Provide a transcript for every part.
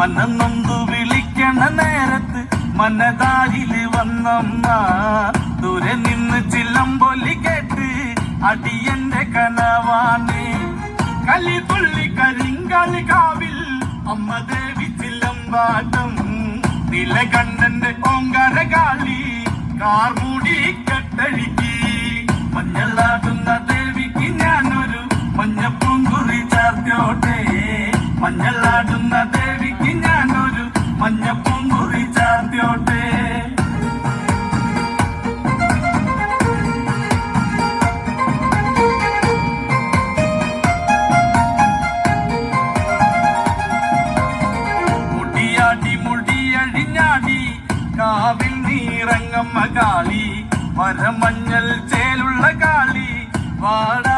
മനന്നൊന്തു വിളിക്കണ നേരത്ത് മനതാരിൽ വന്നമ്മ. ദൂരെ നിന്ന് ചില്ലമ്പൊലി കേട്ട് അടിയന്റെ കനവാണ്. കലി തുള്ളി കരിങ്കാലി കാവിൽ അമ്മ ദേവി ചില്ലമ്പാട്ടം. നിലകണ്ഠന്റെ ഓങ്കാര കാളി കാർമൂടി കെട്ടഴിക്കി. മഞ്ഞളാടുന്ന வாட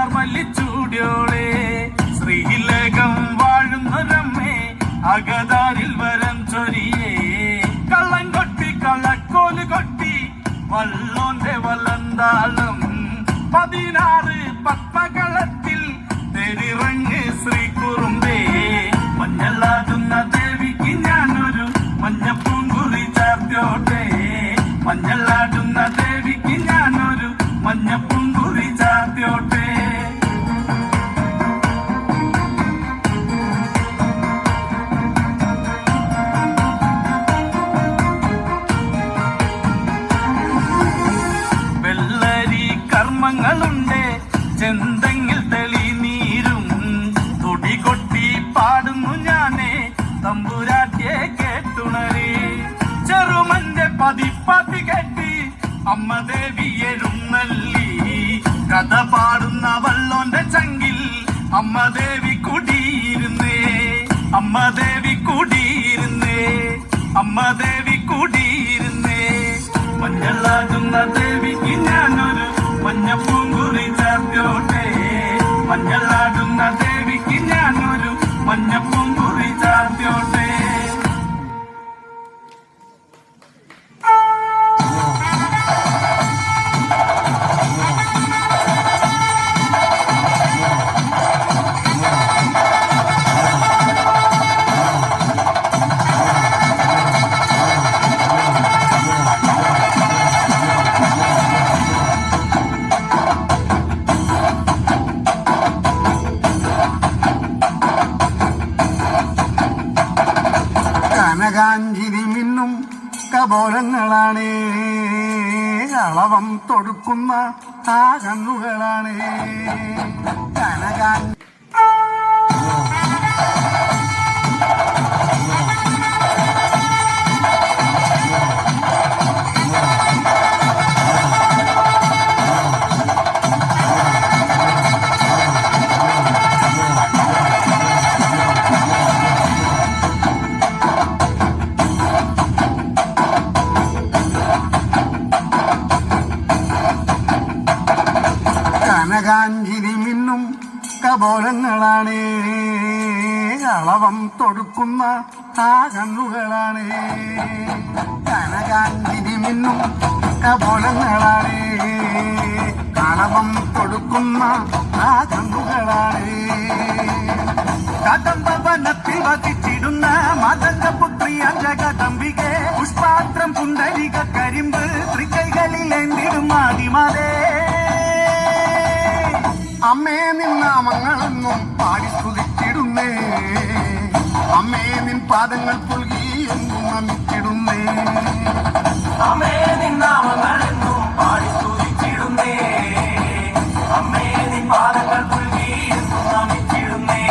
തമ്പുരാട്ടിയെ കേട്ടുണരേ. ചെറുമന്റെ പതിപ്പാത്തി കെട്ടി. അമ്മ ദേവി എഴുന്നള്ളി കഥ പാടുന്ന വള്ളോന്റെ ചങ്കിൽ അമ്മ ദേവി കുടിയിരുന്നേ. അമ്മ ദേവി കുടിയിരുന്നേ. അമ്മ ദേവി കുടിയിരുന്നേ. മഞ്ഞളാകുന്ന കനകാഞ്ചിരി മിന്നും കപോലങ്ങളാണ്. അളവം തൊടുക്കുന്ന ആ കണ്ണുകളാണ് കനകാഞ്ചിരി മിന്നും കപോലങ്ങളാണ്. അളവം തൊടുക്കുന്ന ആ കണ്ണുകളാണ് കനകാഞ്ചിരി മിന്നും കപോലങ്ങളാണ്. അളവം തൊടുക്കുന്ന ആ കണ്ണുകളാണ് കദംബവനത്തിൽ വസിച്ചിടുന്ന മതംഗപുത്രി അഞ്ജകദംബികെ പുഷ്പാത്രം പുണ്ടരിക പാടി സ്തുതിച്ചിടുന്നേ. അമ്മേ നിൻ പാദങ്ങൾ പുൽകി എന്നും നമിച്ചിടുന്നേ അമ്മേ നിന്നാമങ്ങളെന്നും പാടി സ്തുതിച്ചിടുന്നേ. അമ്മേ നിൻ പാദങ്ങൾ പുൽകി എന്നും നമിച്ചിടുന്നേ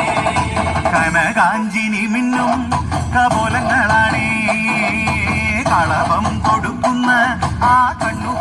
കനകാഞ്ചിനി കിനി മിന്നും കപോലങ്ങളാണേ. കളഭം കൊടുക്കുന്ന ആ കണ്ണു